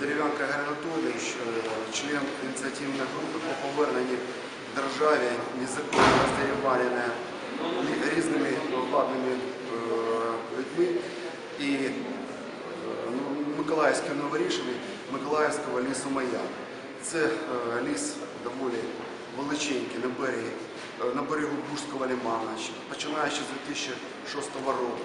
Дерев'янка е, член ініціативної групи по поверненню державі незаконно роздарювання різними владними е, людьми і е, ну, Миколаївським новорішеним Миколаївського лісу Маяк. Це е, ліс доволі величенький на берегі, е, на берегу Бужського лимана, ще починаючи з 2006 року.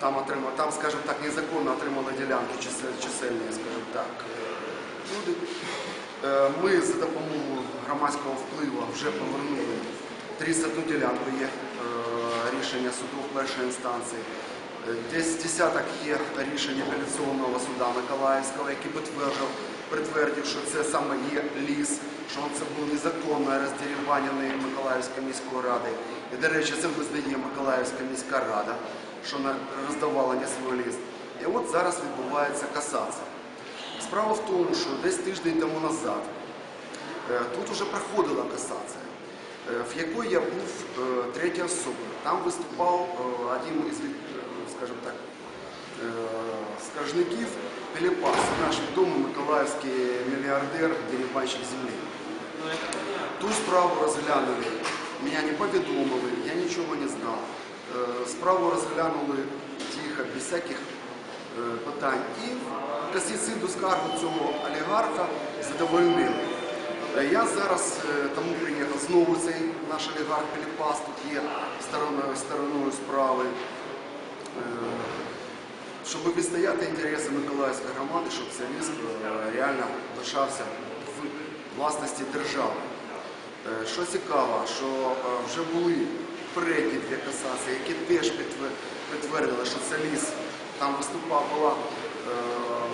Там, отримали, там, скажімо так, незаконно отримали ділянки чисельні, скажімо так, е, люди. Е, Ми за допомогою громадського впливу вже повернули 31 ділянку є е, рішення суду першої інстанції. Десь десяток є рішень апеляційного суду Миколаївського, який підтвердив, підтвердив, що це саме є ліс, що це було незаконне розділювання Миколаївської міської ради. І, до речі, це визнає Миколаївська міська рада, що роздавала не свій ліс. І от зараз відбувається касація. Справа в тому, що десь тиждень тому назад е, тут вже проходила касація, е, в якій я був е, третя особа. Там виступав один із, скажімо так, скаржників Піліпас, наш відомий миколаївський мільярдер, дерибанщик землі. Ту справу розглянули, мене не повідомили, я нічого не знав. Справу розглянули тихо, без всяких е, питань. І касаційну скаргу цього олігарха задовольнили. Е, Я зараз е, тому приїхав знову цей наш олігарх Піліпас, тут є стороною, справи. Щоб відстояти інтереси Миколаївської громади, щоб цей ліс реально лишався в власності держави. Що цікаво, що вже були передні дві касації, які теж підтвер- підтвердили, що це ліс там виступав була е,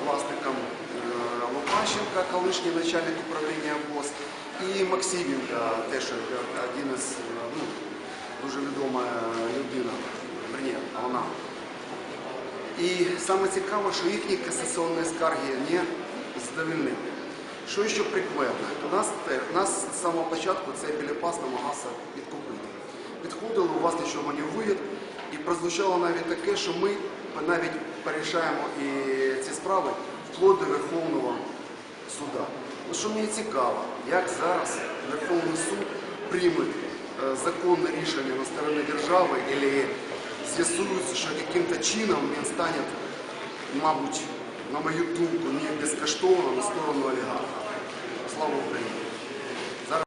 власником е, Лопащенка, колишній начальник управління ВОЗ, і Максименко, теж один із е, ну, дуже відома людина, верні, вона. І саме цікаво, що їхні касаційні скарги не задовольнили. Що ще прикметно? У нас, з самого початку цей Піліпас намагався відкупити. Підходили, у вас нічого не вийде. І прозвучало навіть таке, що ми навіть порішаємо і ці справи вплоть до Верховного суда. Ну, що мені цікаво, як зараз Верховний суд прийме е, законне рішення на стороні держави, або з'ясується, що яким-то чином він стане, мабуть, на мою думку, не безкоштовно на сторону олігарха. Слава Україні!